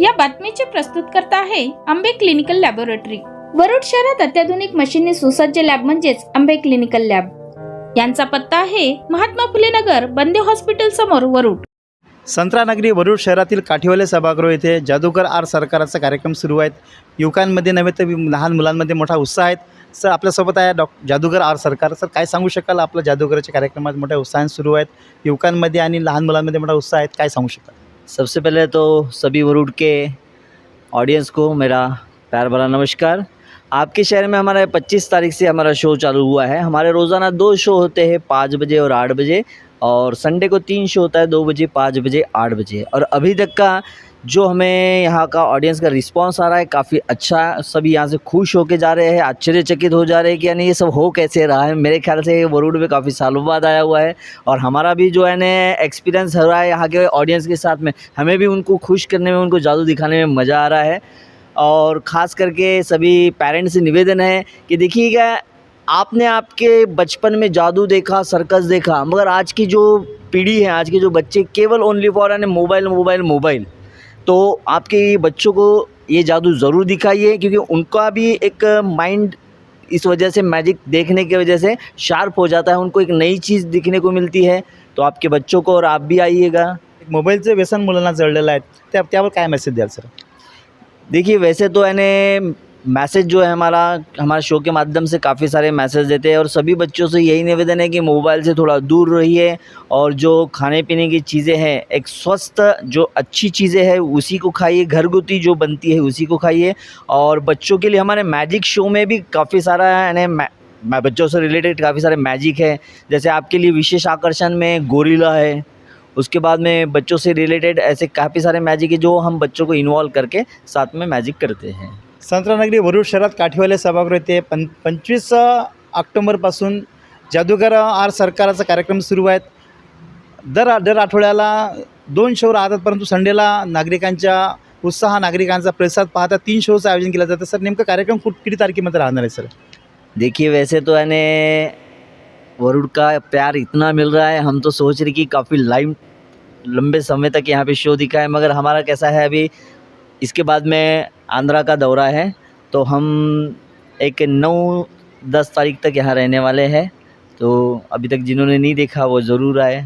या बातमीचे प्रस्तुतकर्ता आहे आंबे क्लिनिकल लॅबोरेटरी. वरुड शहरात अत्याधुनिक मशीनने सुसज्ज लॅब म्हणजेच आंबे क्लिनिकल लॅब. यांचा पत्ता आहे महात्मा फुले नगर बंदे हॉस्पिटल समोर वरुड. संत्रानगरी वरुड शहरातील काठीवाले सभागृह येथे जादूगर आर सरकाराचा कार्यक्रम सुरू आहेत. युवकांमध्ये नव्हे तर लहान मुलांमध्ये मोठा उत्साह आहे सर आपल्यासोबत आहे डॉक्टर जादूगर आर सरकार. सर काय सांगू शकाल आपल्या जादूगराच्या कार्यक्रमात मोठ्या उत्साहाने सुरू आहेत? युवकांमध्ये आणि लहान मुलांमध्ये मोठा उत्साह आहेत काय सांगू शकाल? सबसे पहले तो सभी वरुड के ऑडियंस को मेरा प्यार भरा नमस्कार। आपके शहर में हमारा 25 तारीख से हमारा शो चालू हुआ है। हमारे रोज़ाना दो शो होते हैं पाँच बजे और आठ बजे और संडे को तीन शो होता है दो बजे, पाँच बजे, आठ बजे। और अभी तक का जो हमें यहाँ का ऑडियंस का रिस्पांस आ रहा है, काफ़ी अच्छा सभी यहाँ से खुश होके जा रहे हैं, आश्चर्यचकित हो जा रहे हैं कि यानी ये सब हो कैसे रहा है। मेरे ख्याल से वरुड में काफ़ी सालों बाद आया हुआ है और हमारा भी जो है ना एक्सपीरियंस हो रहा है यहाँ के ऑडियंस के साथ में। हमें भी उनको खुश करने में, उनको जादू दिखाने में मज़ा आ रहा है और ख़ास करके सभी पेरेंट्स से निवेदन है कि देखिएगा, आपने आपके बचपन में जादू देखा सर्कस देखा, मगर आज की जो पीढ़ी है, आज के जो बच्चे केवल ओनली फॉर यानी मोबाइल मोबाइल मोबाइल तो आपके बच्चों को ये जादू ज़रूर दिखाइए क्योंकि उनका भी एक माइंड इस वजह से मैजिक देखने की वजह से शार्प हो जाता है उनको एक नई चीज़ दिखने को मिलती है। तो आपके बच्चों को और आप भी आइएगा। मोबाइल से व्यसन मुलांना जळलेलं आहे त्या त्यावर काय मेसेज द्याल सर? देखिए वैसे तो यानी मैसेज जो है हमारा, हमारे शो के माध्यम से काफ़ी सारे मैसेज देते हैं और सभी बच्चों से यही निवेदन है कि मोबाइल से थोड़ा दूर रहिए और जो खाने पीने की चीज़ें हैं, एक स्वस्थ, जो अच्छी चीज़ें हैं, उसी को खाइए, घरगुती जो बनती है, उसी को खाइए और बच्चों के लिए हमारे मैजिक शो में भी काफ़ी सारा, यानी बच्चों से रिलेटेड काफ़ी सारे मैजिक है, जैसे आपके लिए विशेष आकर्षण में गोरिल्ला है, उसके बाद में बच्चों से रिलेटेड ऐसे काफ़ी सारे मैजिक है जो हम बच्चों को इन्वॉल्व करके साथ में मैजिक करते हैं। संत्रानगरी वरुड शहरात काठीवाले सभागृह येथे पं पंचवीस ऑक्टोंबरपासून जादूगर आर सरकाराचा कार्यक्रम सुरू आहेत. दर दर आठवड्याला दोन शो राहतात परंतु संडेला नागरिकांच्या उत्साह नागरिकांचा प्रतिसाद पाहता तीन शोचं आयोजन केलं जातं. सर नेमकं कार्यक्रम कुठ किती तारखेमध्ये राहणार आहे सर? देखिए वैसे तो यानी वरुड का प्यार इतना मिल रहा है हम तो सोच रहे कि काफ़ी लाइव लंबे समय तक यहाँ पे शो दिखा है मगर हमारा कैसा है अभी इसके बाद में आंध्रा का दौरा है तो हम एक नौ दस तारीख तक यहाँ रहने वाले हैं। तो अभी तक जिन्होंने नहीं देखा, वो ज़रूर आए।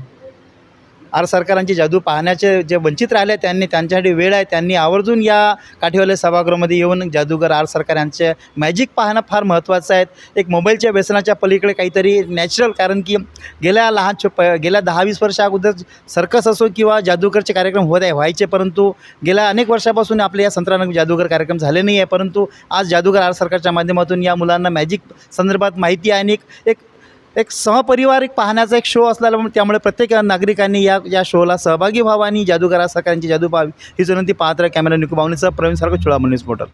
आर सरकारांची जादू पाहण्याचे जे वंचित राहिले त्यांनी त्यांच्यासाठी वेळ आहे. त्यांनी आवर्जून या काठीवाले सभागृहामध्ये येऊन जादूगर आर सरकार यांचे मॅजिक पाहणं फार महत्त्वाचं आहे. एक मोबाईलच्या व्यसनाच्या पलीकडे काहीतरी नॅचरल कारण की गेल्या लहान छो प गेल्या दहा वीस वर्षा अगोदर सर्कस असो किंवा जादूगरचे कार्यक्रम होत आहे व्हायचे परंतु गेल्या अनेक वर्षापासून आपल्या या संत्रानक जादूगर कार्यक्रम झाले नाही आहे परंतु आज जादूगर आर सरकारच्या माध्यमातून या मुलांना मॅजिक संदर्भात माहिती आहे आणि एक एक सहपरिवार एक पाहण्याचा एक शो असल्यामुळे त्यामुळे प्रत्येक नागरिकांनी या या शोला सहभागी व्हावा आणि जादूगारा सरकारांची जादू पाहावी ही विनंती पाहत्र कॅमेरा निकू बावणीचा प्रवीण सारखं चुळामणी स्पोर्टर